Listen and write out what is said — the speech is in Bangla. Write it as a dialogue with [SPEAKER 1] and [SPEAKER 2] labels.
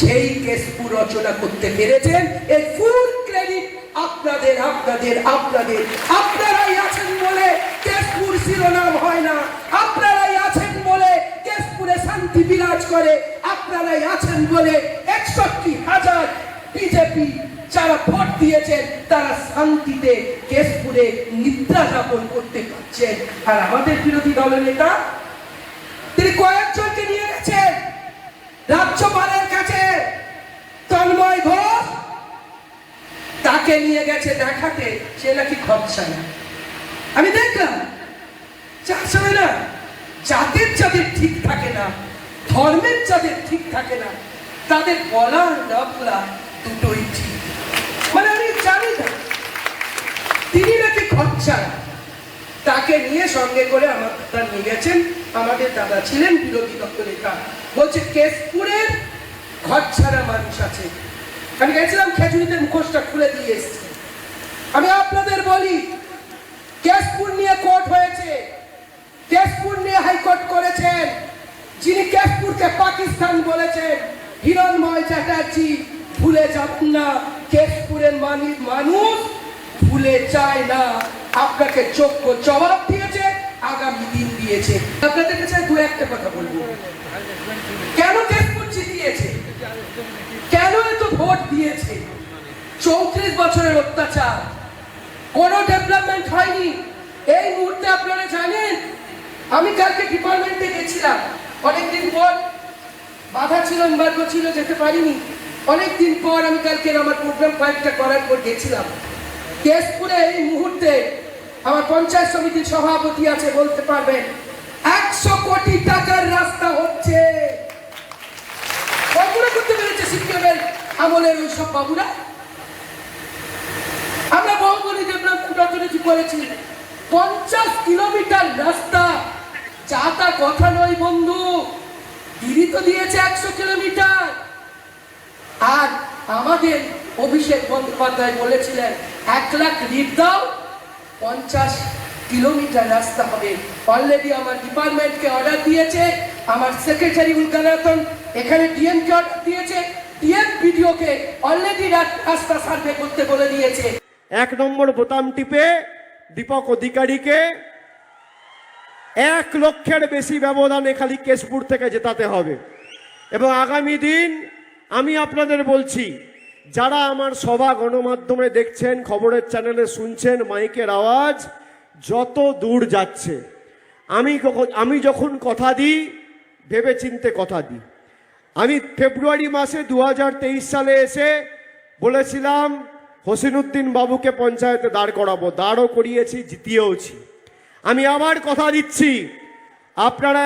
[SPEAKER 1] সেই কেসপুর রচনা করতে পেরেছেন। এই ফুল ক্রেডিট আপনাদের আপনাদের আপনাদের। আপনারাই আছেন বলে কেশপুর শিরোনাম হয় না। আপনারাই আছেন বলে কেশপুরে শান্তি বিরাজ করে। আপনারাই আছেন বলে একষট্টি হাজার বিজেপি যারা ভোট দিয়েছেন, তারা শান্তিতে কেশপুরে নিদ্রা যাপন করতে পারছেন। আর আমাদের বিরোধী দলের নেতা, তিনি কয়েকজনকে নিয়ে গেছেন। রাজ্যপালের তাকে নিয়ে গেছে দেখাতে, সে নাকি খরচা না আমি দেখলাম সময় না। জাতের যাদের ঠিক থাকে না, ধর্মের যাদের ঠিক থাকে না। তাদের বলা না বলা দুটোই ঠিক। মানে আমি জানি না, তিনি নাকি খরচা তাকে নিয়ে সঙ্গে করে আমার দাদা নিয়ে গেছেন, আমাদের দাদা ছিলেন বিরোধী দপ্ত নেতা বলছে, কেশপুরের ঘর ছাড়া মানুষ আছে। আমি গেছিলাম খেজুরিতে মুখোশটা খুলে দিয়ে এসেছি। আমি আপনাদের বলি কেশপুর নিয়ে কোর্ট হয়েছে। কেশপুর নিয়ে হাইকোর্ট করেছেন। যিনি কেশপুরকে পাকিস্তান বলেছেন, হিরণময় চ্যাটার্জি, ভুলে যাবেন না কেশপুরের মানি, মানুষ ভুলে চায় না। আপনাকে যোগ্য জবাব দিয়েছে, আগামী দিন দিয়েছে। আপনাদের কাছে দু একটা কথা বলব। কেন কেশপুর জিতিয়েছে কেন এত ভোট দিয়েছে চৌত্রিশ বছরের অত্যাচার। কোনো ডেভেলপমেন্ট হয়নি। এই মুহূর্তে আপনারা জানেন, আমি কালকে ডিপার্টমেন্টে গেছিলাম। অনেকদিন পর বাধা ছিল এম্বার্গো ছিল, যেতে পারিনি। অনেকদিন পর আমি কালকে আমার প্রোগ্রাম কয়েকটা করার পর গেছিলাম। কেশপুরে এই মুহূর্তে আমার পঞ্চায়েত সমিতির সভাপতি আছে, বলতে পারবেন, একশো কোটি টাকার রাস্তা হচ্ছে। কল্পনা করতে পেরেছে সিপিএমের আমলের ওই সব বাবুরা? করেছি। পঞ্চাশ কিলোমিটার রাস্তা। যা তা কথা নয়, বন্ধু। দিদি তো দিয়েছে একশো কিলোমিটার। আর আমাদের অভিষেক বন্দ্যোপাধ্যায় বলেছিলেন, এক লাখ লিট দাও, পঞ্চাশ কিলোমিটার রাস্তা হবে। অলরেডি আমার ডিপার্টমেন্টকে অর্ডার দিয়েছে, আমার সেক্রেটারি উদ্গানাতন এখানে ডিএমকে অর্ডার দিয়েছে ডিএম ভিডিওকে অলরেডি রাস্তা সার্ভে করতে বলে দিয়েছে।
[SPEAKER 2] এক নম্বর বোতাম টিপে দীপক অধিকারীকে এক লক্ষের বেশি ব্যবধানে খালি কেশপুর থেকে জেতাতে হবে। এবং আগামী দিন আমি আপনাদের বলছি, যারা আমার সভা গণমাধ্যমে দেখছেন, খবরের চ্যানেলে শুনছেন, মাইকের আওয়াজ, যত দূর যাচ্ছে, আমি আমি যখন কথা দিই ভেবে চিনতে কথা দিই। আমি ফেব্রুয়ারি মাসে দু হাজার তেইশ সালে এসে বলেছিলাম হোসেনউদ্দিন বাবুকে পঞ্চায়েতে দাঁড় করাবো দাঁড়ও করিয়েছি জিতিয়েওছি। আমি আবার কথা দিচ্ছি। আপনারা